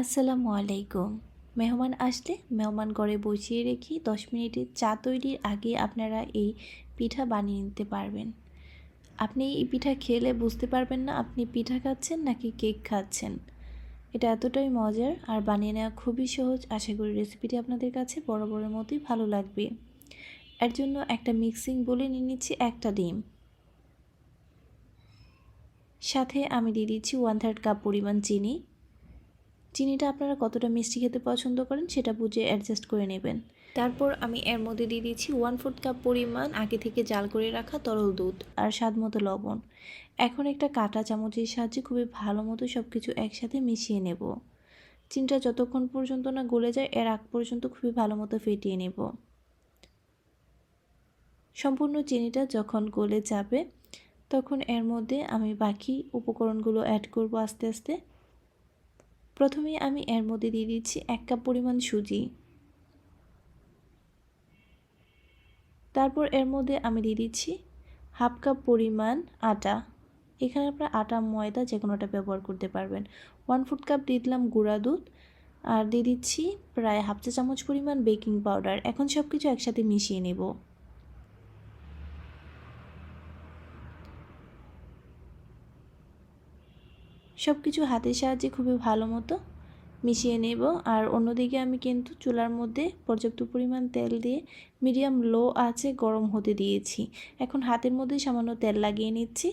আসসালামু আলাইকুম। মেহমান আসলে মেহমান ঘরে বসিয়ে রেখে দশ মিনিটে চা তৈরির আগে আপনারা এই পিঠা বানিয়ে নিতে পারবেন। আপনি এই পিঠা খেলে বুঝতে পারবেন না আপনি পিঠা খাচ্ছেন নাকি কেক খাচ্ছেন। এটা এতটাই মজার আর বানিয়ে নেওয়া খুবই সহজ। আশা করি রেসিপিটি আপনাদের কাছে বড় বড় মতোই ভালো লাগবে। এর জন্য একটা মিক্সিং বলে নিয়ে নিচ্ছি একটা ডিম। সাথে আমি দিয়ে দিচ্ছি ওয়ান থার্ড কাপ পরিমাণ চিনি। চিনিটা আপনারা কতটা মিষ্টি খেতে পছন্দ করেন সেটা বুঝে অ্যাডজাস্ট করে নেবেন। তারপর আমি এর মধ্যে দিয়ে দিচ্ছি ওয়ান ফোর্থ কাপ পরিমাণ আগে থেকে জাল করে রাখা তরল দুধ আর স্বাদ মতো লবণ। এখন একটা কাঁটা চামচের সাহায্যে খুবই ভালো মতো সব কিছু একসাথে মিশিয়ে নেব। চিনিটা যতক্ষণ পর্যন্ত না গলে যায়, এর আগ পর্যন্ত খুবই ভালো মতো ফেটিয়ে নেব। সম্পূর্ণ চিনিটা যখন গলে যাবে, তখন এর মধ্যে আমি বাকি উপকরণগুলো অ্যাড করব আস্তে আস্তে। প্রথমে আমি এর মধ্যে দিয়ে দিচ্ছি এক কাপ পরিমাণ সুজি। তারপর এর মধ্যে আমি দিয়ে দিচ্ছি হাফ কাপ পরিমাণ আটা। এখানে আপনার আটা, ময়দা যে কোনোটা ব্যবহার করতে পারবেন। ওয়ান ফুড কাপ দিয়ে দিলাম গুঁড়া দুধ আর দিয়ে দিচ্ছি প্রায় হাফ চা চামচ পরিমাণ বেকিং পাউডার এখন সব কিছু একসাথে মিশিয়ে নেব। সব কিছু হাতের সাহায্যে খুবই ভালো মতো মিশিয়ে নেব। আর অন্যদিকে আমি কিন্তু চুলার মধ্যে পর্যাপ্ত পরিমাণ তেল দিয়ে মিডিয়াম লো আছে গরম হতে দিয়েছি। এখন হাতের মধ্যে সামান্য তেল লাগিয়ে নিচ্ছি।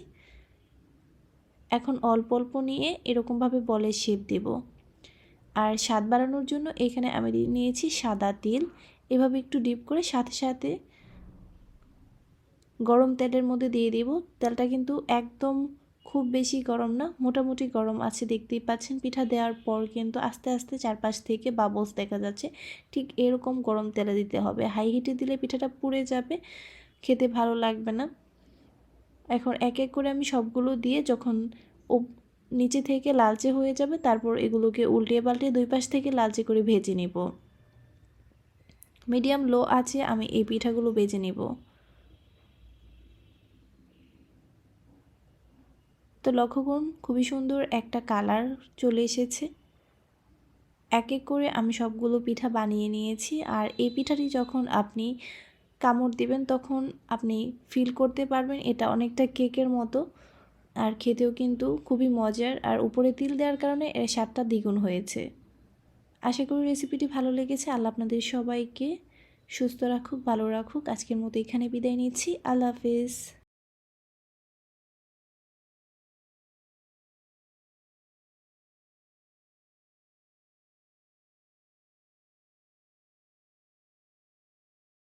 এখন অল্প অল্প নিয়ে এরকমভাবে বলে শেপ দেব। আর স্বাদ বাড়ানোর জন্য এখানে আমি নিয়েছি সাদা তেল। এভাবে একটু ডিপ করে সাথে সাথে গরম তেলের মধ্যে দিয়ে দেব। তেলটা কিন্তু একদম খুব বেশি গরম না, মোটামুটি গরম আছে দেখতেই পাচ্ছেন। পিঠা দেওয়ার পর কিন্তু আস্তে আস্তে চারপাশ থেকে বাবলস দেখা যাচ্ছে। ঠিক এরকম গরম তেলে দিতে হবে। হাই হিটে দিলে পিঠাটা পুড়ে যাবে, খেতে ভালো লাগবে না। এখন এক এক করে আমি সবগুলো দিয়ে যখন নিচে থেকে লালচে হয়ে যাবে, তারপর এগুলোকে উল্টিয়ে পাল্টে দুই পাশ থেকে লালচে করে ভেজে নেব। মিডিয়াম লো আছে, আমি এই পিঠাগুলো ভেজে নেব। তো লক্ষ্য করুন, খুবই সুন্দর একটা কালার চলে এসেছে। এক এক করে আমি সবগুলো পিঠা বানিয়ে নিয়েছি আর এই পিঠাটি যখন আপনি কামড় দিবেন তখন আপনি ফিল করতে পারবেন এটা অনেকটা কেকের মতো আর খেতেও কিন্তু খুবই মজার আর উপরে তিল দেওয়ার কারণে এর স্বাদটা দ্বিগুণ হয়েছে। আশা করি রেসিপিটি ভালো লেগেছে। আল্লাহ আপনাদের সবাইকে সুস্থ রাখুক, ভালো রাখুক। আজকের মতো এখানে বিদায় নিচ্ছি। আল্লাহ হাফিজ।